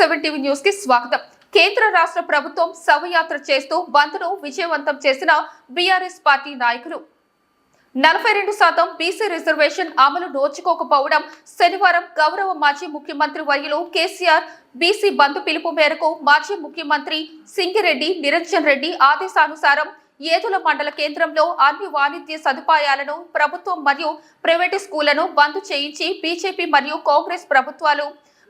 Seven TV న్యూస్కి స్వాగతం. కేంద్ర రాష్ట్ర ప్రభుత్వం శవయాత్ర చేస్తూ బంద్ను విజయవంతం చేసిన బీఆర్ఎస్ పార్టీ నాయకులు. నలభై రెండు శాతం బీసీ రిజర్వేషన్ అమలు నోచుకోకపోవడం శనివారం గౌరవ మాజీ ముఖ్యమంత్రి వర్యులు కేసీఆర్ బీసీ బంధు పిలుపు మేరకు మాజీ ముఖ్యమంత్రి సింగిరెడ్డి నిరంజన్ రెడ్డి ఆదేశానుసారం ఏదుల మండల కేంద్రంలో అన్ని వాణిజ్య సదుపాయాలను ప్రభుత్వం మరియు ప్రైవేటు స్కూళ్ళను బంద్ చేయించి బీజేపీ మరియు కాంగ్రెస్ ప్రభుత్వాలు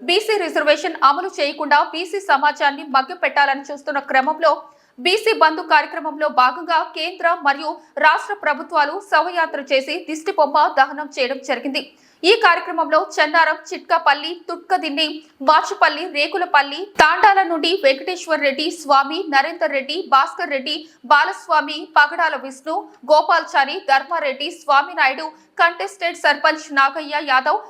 బీసీ రిజర్వేషన్ అమలు చేయకుండా బీసీ సమాజాన్ని మగ్గిపెట్టాలని చూస్తున్న క్రమంలో బీసీ బంధు కార్యక్రమంలో భాగంగా కేంద్ర మరియు రాష్ట్ర ప్రభుత్వాలు శవయాత్ర చేసి దిష్టిబొమ్మ దహనం చేయడం జరిగింది. ఈ కార్యక్రమంలో చెన్నారం చిట్కాపల్లి తుట్కదిన్ని బాచుపల్లి రేకులపల్లి తాండాల నుండి Venkateshwar Reddy Swamy Narender Reddy Bhaskar Reddy Balaswamy Pagadala Vishnu Gopalachari Dharmareddy Swaminaidu contested sarpanch Nagaiah Yadav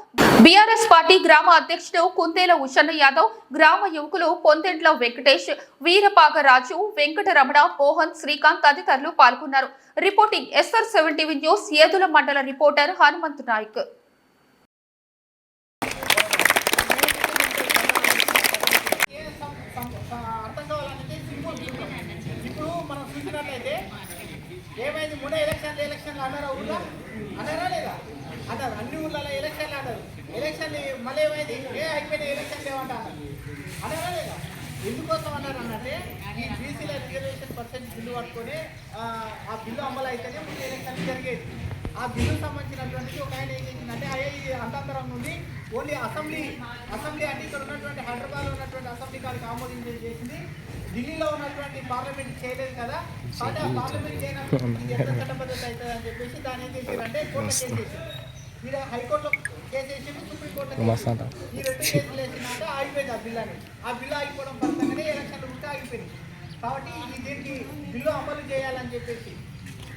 BRS party గ్రామ అధ్యక్షుడు కుందేల ఉషన్న యాదవ్ గ్రామ యువకులు పొందెండ్ల వెంకటేష్ వీరపాగరాజు వెంకటరమణ మోహన్ శ్రీకాంత్ తదితరులు పాల్గొన్నారు. Reporting SR seven TV news Edula మండల రిపోర్టర్ హనుమంతు నాయక్ సం- సం- స- అర్థం కావాలంటే సింపుల్ సింపుల్. ఇప్పుడు మనం చూసినట్లయితే ఏమైంది మొన్న ఎలక్షన్ ఎలక్షన్లు అన్నారా ఊళ్ళో అన్నారా లేదా? అన్నారు అన్ని ఊళ్ళలో ఎలక్షన్లు అన్నారు. ఎలక్షన్ మళ్ళీ ఏమైంది? ఏ అయిపోయిన ఎలక్షన్ లేవంట అన్నారు. అన్నారా లేదా? ఎందుకోసం అన్నారు అన్నట్టే ఈ బీసీల రిజర్వేషన్ పర్సెంట్ బిల్లు పట్టుకొని ఆ, బిల్లు అమలు అయితేనే ముందు ఎలక్షన్ జరిగేది. ఆ బిల్లు సంబంధించినటువంటి ఒక ఆయన ఏం చేసిందంటే అయ్యే ఈ అంతాంతరం నుండి ఓన్లీ అసెంబ్లీ అసెంబ్లీ అంటే ఇక్కడ ఉన్నటువంటి హైదరాబాద్లో ఉన్నటువంటి అసెంబ్లీ కాడికి ఆమోదించేసింది చేసింది. ఢిల్లీలో ఉన్నటువంటి పార్లమెంట్ చేయలేదు కదా? కాబట్టి ఆ పార్లమెంట్ చేయనప్పుడు ఎట్లా చట్టబద్ధత అవుతుంది అని చెప్పేసి దాన్ని ఏం చేశారంటే కోర్టులో కేసు చేశారు మీరు హైకోర్టులో కేసు వేసి సుప్రీంకోర్టులో వేసిండు. ఈ రెండు కేసులు వేసినాక ఆగిపోయింది ఆ బిల్ అని ఆ బిల్లు ఆగిపోవడం ఫలితంగానే ఎలక్షన్లు ఉంటే ఆగిపోయింది. కాబట్టి ఈ దీనికి బిల్లు అమలు చేయాలని చెప్పేసి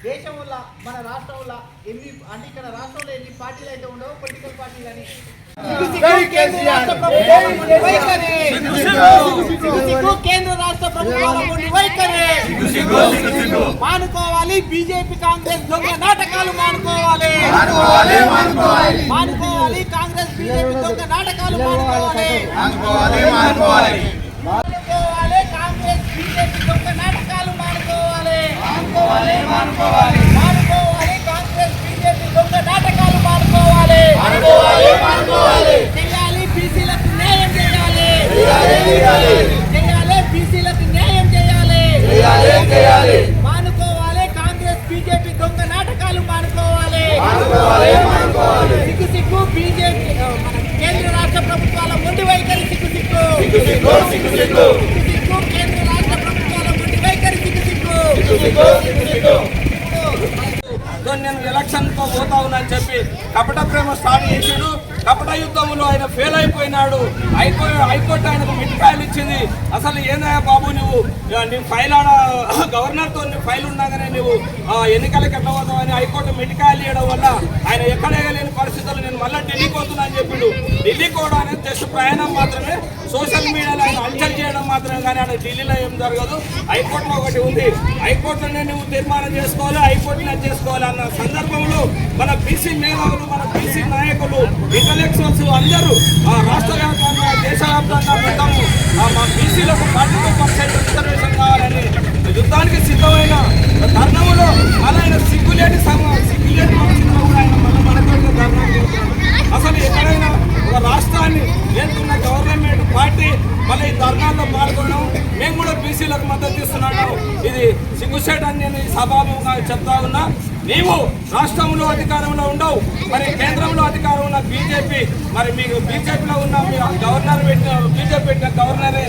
దేశం వల్ల మన రాష్ట్రం వల్ల ఎన్ని అంటే ఇక్కడ రాష్ట్రంలో ఎన్ని పార్టీలు అయితే ఉండవో పొలిటికల్ పార్టీలు అని కేంద్ర రాష్ట్ర వైఖరి. మానుకోవాలి బీజేపీ కాంగ్రెస్ దొంగ నాటకాలు మానుకోవాలి. మానుకోవాలి కాంగ్రెస్ బీజేపీ దొంగ నాటకాలు మానుకోవాలి. చేయాలి. చేయాలి బీసీలకు న్యాయం చేయాలి. చేయాలి చేయాలి. మానుకోవాలి కాంగ్రెస్ బీజేపీ దొంగ నాటకాలు మానుకోవాలి. మానుకోవాలి తో నేను ఎలక్షన్తో పోతా ఉన్నాను చెప్పి కపట ప్రేమ స్టార్ట్ చేశాడు కపట యుద్ధంలో ఆయన ఫెయిల్ అయిపోయినాడు. హైకోర్టు హైకోర్టు ఆయనకు మిట్కాయలు ఇచ్చింది. అసలు ఏందయ్యా బాబు నువ్వు? నీ ఫైల్ ఆడ గవర్నర్తో నీ ఫైల్ ఉండగానే నువ్వు ఆ, ఎన్నికలకు ఎట్లా పోతావని హైకోర్టు మిట్కాయలు ఇవ్వడం వల్ల ఆయన ఎక్కడేయలేని పరిస్థితుల్లో నేను మళ్ళీ ఢిల్లీకి పోతున్నా అని చెప్పిండు. ఢిల్లీకి కూడా అనేది జస్ట్ ప్రయాణం మాత్రమే. సోషల్ మీడియాలో ఆయన చేయడం మాత్రం కానీ ఆయన ఢిల్లీలో ఏం జరగదు. హైకోర్టులో ఒకటి ఉంది. హైకోర్టులోనే నువ్వు తీర్మానం చేసుకోవాలి హైకోర్టులో చేసుకోవాలి అన్న సందర్భంలో మన బీసీ మేధావులు మన బీసీ నాయకులు ఇంటలెక్చువల్స్ అందరూ ఆ రాష్ట్ర వ్యాప్తంగా దేశవ్యాప్తంగా మొత్తం మా బీసీలకు ఫార్టీ టూ పర్సెంట్ రిజర్వేషన్ కావాలని యుద్ధానికి సిద్ధమైన తరుణంలో అలా ఆయన సిగ్గులేని సమా సిగ్గులేని పరిస్థితిలో కూడా ఆయన మళ్ళీ మనతో ధర్నా చేస్తున్నాడు అసలు ఎక్కడైనా ఒక రాష్ట్రాన్ని నేర్చుకున్న గవర్నమెంట్ పార్టీ మళ్ళీ ఈ ధర్నాల్లో పాల్గొనడం మేము కూడా బీసీలకు మద్దతు ఇస్తున్నాము ఇది అని నేను ఈ సభాముఖంగా చెప్తా ఉన్నా. నీవు రాష్ట్రంలో అధికారంలో ఉండవు మరి కేంద్రంలో అధికారం ఉన్న బీజేపీ మరి మీకు బీజేపీలో ఉన్న మీరు గవర్నర్ పెట్టిన బీజేపీ పెట్టిన గవర్నరే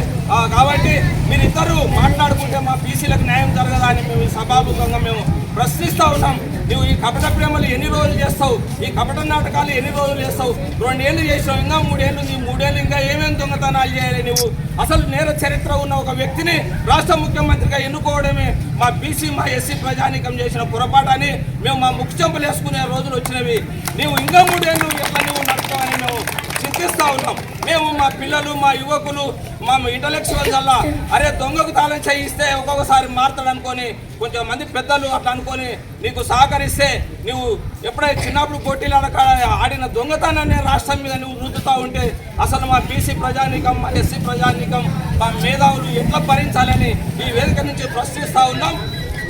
కాబట్టి మీరిద్దరూ మాట్లాడుకుంటే మా బీసీలకు న్యాయం జరగదా అని మేము ఈ సభాముఖంగా మేము ప్రశ్నిస్తా ఉన్నాం. నువ్వు ఈ కపట ప్రేమలు ఎన్ని రోజులు చేస్తావు? ఈ కపట నాటకాలు ఎన్ని రోజులు చేస్తావు? రెండేళ్ళు చేసావు ఇంకా మూడేళ్ళు నీ మూడేళ్ళు ఇంకా ఏమేమి దొంగతనాలు చేయాలి నువ్వు అసలు నేర చరిత్ర ఉన్న ఒక వ్యక్తిని రాష్ట్ర ముఖ్యమంత్రిగా ఎన్నుకోవడమే మా బీసీ మా ఎస్సీ ప్రజానీకం చేసిన పొరపాటని మేము మా ముక్కు చెంపలు వేసుకునే రోజులు వచ్చినవి. నీవు ఇంకా మూడేళ్ళు ఎట్లా నువ్వు నడుపుతావని మేము చింతిస్తున్నాం ఉన్నాం. మేము మా పిల్లలు మా యువకులు మా ఇంటలెక్చువల్స్ అలా అరే దొంగకు తాళం చేయిస్తే ఒక్కొక్కసారి మారుతాడు అనుకొని కొంచెం మంది పెద్దలు అట్లా అనుకొని నీకు సహకరిస్తే నువ్వు ఎప్పుడైతే చిన్నప్పుడు పోటీలు ఆడక ఆడిన దొంగతనాన్ని రాష్ట్రం మీద నువ్వు రుద్దుతూ ఉంటే అసలు మా బీసీ ప్రజానీకం మా ఎస్సీ ప్రజానీకం మా మేధావులు ఎట్లా భరించాలని ఈ వేదిక నుంచి ప్రశ్నిస్తూ ఉన్నాం.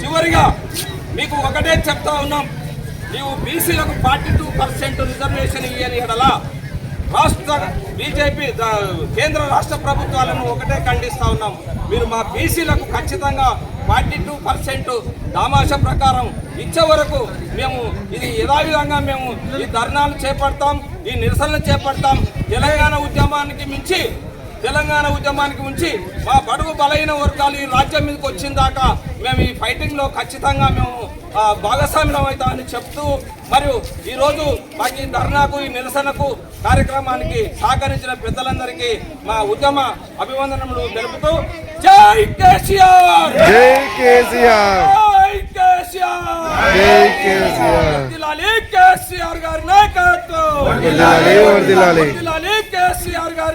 చివరిగా మీకు ఒకటే చెప్తా ఉన్నాం. నీవు బీసీలకు ఫార్టీ టూ పర్సెంట్ రిజర్వేషన్ ఇయ్యని ఎడలా రాష్ట్ర బీజేపీ కేంద్ర రాష్ట్ర ప్రభుత్వాలను ఒకటే ఖండిస్తా ఉన్నాం. మీరు మా బీసీలకు ఖచ్చితంగా ఫార్టీ టూ పర్సెంట్ దామాష ప్రకారం ఇచ్చే వరకు మేము ఇది యథావిధంగా మేము ఈ ధర్నాలు చేపడతాం ఈ నిరసనలు చేపడతాం. తెలంగాణ ఉద్యమానికి మించి తెలంగాణ ఉద్యమానికి ఉంచి మా బడుగు బలైన వర్గాలు ఈ రాజ్యం మీదకి వచ్చిన దాకా మేము ఈ ఫైటింగ్లో ఖచ్చితంగా మేము భాగస్వామ్యం అవుతామని చెప్తూ మరియు ఈరోజు మాకు ఈ ధర్నాకు ఈ నిరసనకు కార్యక్రమానికి సహకరించిన పెద్దలందరికీ మా ఉద్యమ అభివందనములు తెలుపుతూ జై కేసీఆర్! జై కేసీఆర్! జై కేసీఆర్! జై కేసీఆర్! గారి నాయకత్వం!